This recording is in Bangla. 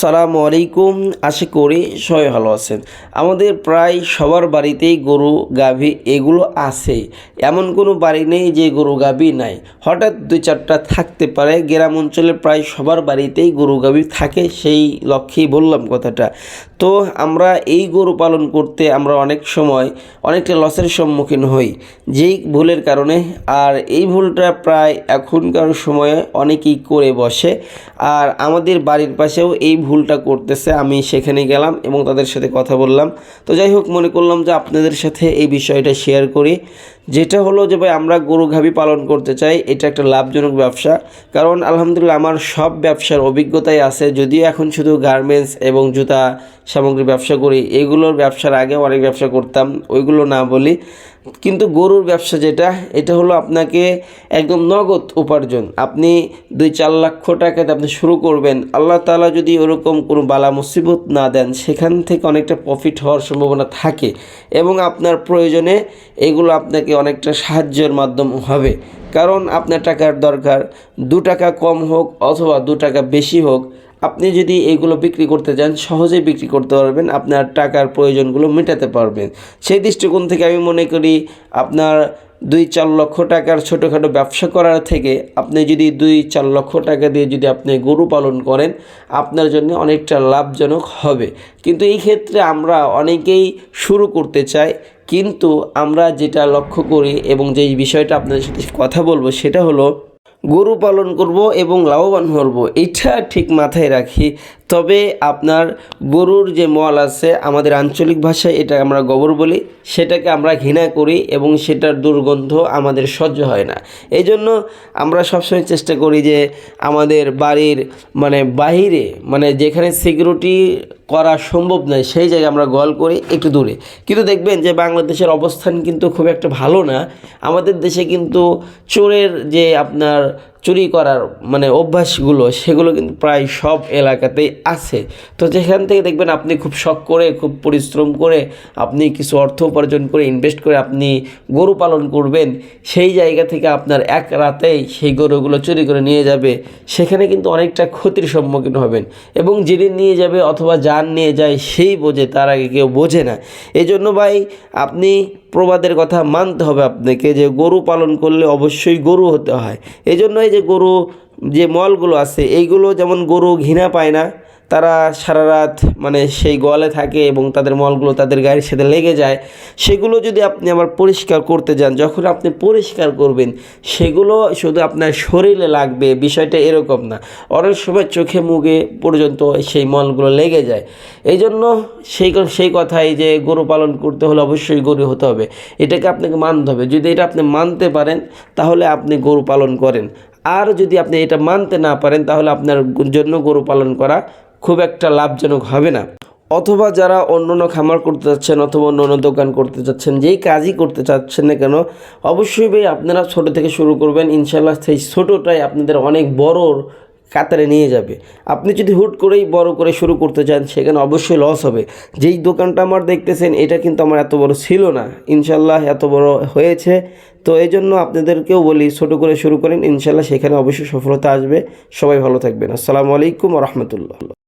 সালাম আলাইকুম, আশা করি সবাই ভালো আছেন। আমাদের প্রায় সবার বাড়িতেই গরু, গাভী এগুলো আছে। এমন কোনো বাড়ি নেই যে গরু, গাভী নাই। হঠাৎ দুই চারটা থাকতে পারে। গ্রাম অঞ্চলে প্রায় সবার বাড়িতেই গরু, গাভী থাকে, সেই লক্ষ্যেই বললাম কথাটা। তো আমরা এই গরু পালন করতে আমরা অনেক সময় অনেকটা লসের সম্মুখীন হই, যেই ভুলের কারণে। আর এই ভুলটা প্রায় এখনকার সময়ে অনেকেই করে বসে। আর আমাদের বাড়ির পাশেও এই ভুলটা করতেছে, আমি সেখানে গেলাম এবং তাদের সাথে কথা বললাম। তো যাই হোক, মনে করলাম যে আপনাদের সাথে এই বিষয়টা শেয়ার করি। যেটা হলো যে ভাই, আমরা গরু গাভী পালন করতে চাই, এটা একটা লাভজনক ব্যবসা। কারণ আলহামদুলিল্লাহ আমার সব ব্যবসার অভিজ্ঞতাই আছে, যদিও এখন শুধু গার্মেন্টস এবং জুতা সামগ্রী ব্যবসা করি, এগুলোর ব্যবসার আগে অনেক ব্যবসা করতাম, ওইগুলো না বলি। কিন্তু গরুর ব্যবসা যেটা, এটা হলো আপনাকে একদম নগদ উপার্জন। আপনি দুই চার লক্ষ টাকাতে আপনি শুরু করবেন, আল্লাহ তালা যদি ওরকম কোনো বালা মুসিবত না দেন, সেখান থেকে অনেকটা প্রফিট হওয়ার সম্ভাবনা থাকে। এবং আপনার প্রয়োজনে এগুলো আপনাকে অনেকটা সাহায্যের মাধ্যম হবে। কারণ আপনার টাকার দরকার, দু টাকা কম হোক অথবা দু টাকা বেশি হোক, আপনি যদি এগুলো বিক্রি করতে চান, সহজেই বিক্রি করতে পারবেন, আপনার টাকার প্রয়োজনগুলো মেটাতে পারবেন। সেই দৃষ্টিকোণ থেকে আমি মনে করি, আপনার দুই চার লক্ষ টাকার ছোটোখাটো ব্যবসা করার থেকে আপনি যদি দুই চার লক্ষ টাকা দিয়ে যদি আপনি গরু পালন করেন, আপনার জন্য অনেকটা লাভজনক হবে। কিন্তু এই ক্ষেত্রে আমরা অনেকেই শুরু করতে চাই কিন্তু আমরা যেটা লক্ষ্য করি এবং যেই বিষয়টা আপনাদের সাথে কথা বলব সেটা হলো গরু পালন করব এবং লাভবান হব এটা ঠিক মাথায় রাখি। তবে আপনার গরুর যে মল আছে, আমাদের আঞ্চলিক ভাষায় এটা আমরা গোবর বলি, সেটাকে আমরা ঘৃণা করি এবং সেটার দুর্গন্ধ আমাদের সহ্য হয় না। এই জন্য আমরা সবসময় চেষ্টা করি যে আমাদের বাড়ির মানে বাহিরে মানে যেখানে সিকিউরিটি করা সম্ভব নয়, সেই জায়গায় আমরা গল করি, একটু দূরে। কিন্তু দেখবেন যে বাংলাদেশের অবস্থান কিন্তু খুব একটা ভালো না। আমাদের দেশে কিন্তু চোরের যে আপনার চুরি করার মানে অভ্যাসগুলো, সেগুলো কিন্তু প্রায় সব এলাকাতেই আছে। তো যেখান থেকে দেখবেন আপনি খুব শখ করে, খুব পরিশ্রম করে, আপনি কিছু অর্থ উপার্জন করে ইনভেস্ট করে আপনি গরু পালন করবেন, সেই জায়গা থেকে আপনার এক রাতেই সেই গরুগুলো চুরি করে নিয়ে যাবে। সেখানে কিন্তু অনেকটা ক্ষতির সম্মুখীন হবেন এবং যিনি নিয়ে যাবে অথবা যান নিয়ে যায় সেই বোঝে, তার আগে কেউ বোঝে না। এই জন্য ভাই, আপনি প্রবাদের কথা মানতে হবে আপনাকে যে গরু পালন করলে অবশ্যই গরু হতে হয়। এই জন্যই যে গরু, যে মলগুলো আছে, এইগুলো যেমন গরু ঘৃণা পায় না, তারা সারা রাত মানে সেই গোয়ালে থাকে এবং তাদের মলগুলো তাদের গায়ের সাথে লেগে যায়। সেগুলো যদি আপনি আবার পরিষ্কার করতে যান, যখন আপনি পরিষ্কার করবেন, সেগুলো শুধু আপনার শরীরে লাগবে, বিষয়টা এরকম না। অনেক সময় চোখে মুখে পর্যন্ত সেই মলগুলো লেগে যায়। এই জন্য সেই সেই কথাই যে গরু পালন করতে হলে অবশ্যই গরু হতে হবে। এটাকে আপনাকে মানতে হবে। যদি এটা আপনি মানতে পারেন, তাহলে আপনি গরু পালন করেন। আর যদি আপনি এটা মানতে না পারেন, তাহলে আপনার জন্য গরু পালন করা খুব একটা লাভজনক হবে না। অথবা যারা অন্য অন্য খামার করতে চাচ্ছেন অথবা অন্য অন্য দোকান করতে চাচ্ছেন যেই কাজই করতে চাচ্ছেন না কেন, অবশ্যই আপনারা ছোটো থেকে শুরু করবেন। ইনশাল্লাহ সেই ছোটোটাই আপনাদের অনেক বড় কাতারে নিয়ে যাবে। আপনি যদি হুট করেই বড় করে শুরু করতে চান, সেখানে অবশ্যই লস হবে। যেই দোকানটা আমার দেখতেছেন, এটা কিন্তু আমার এত বড় ছিল না। ইনশাল্লাহ এত বড় হয়েছে। তো এই জন্য আপনাদেরকেও বলি, ছোটো করে শুরু করেন। ইনশাল্লাহ সেখানে অবশ্যই সফলতা আসবে। সবাই ভালো থাকবেন। আসসালামু আলাইকুম রহমতুল্লাহ।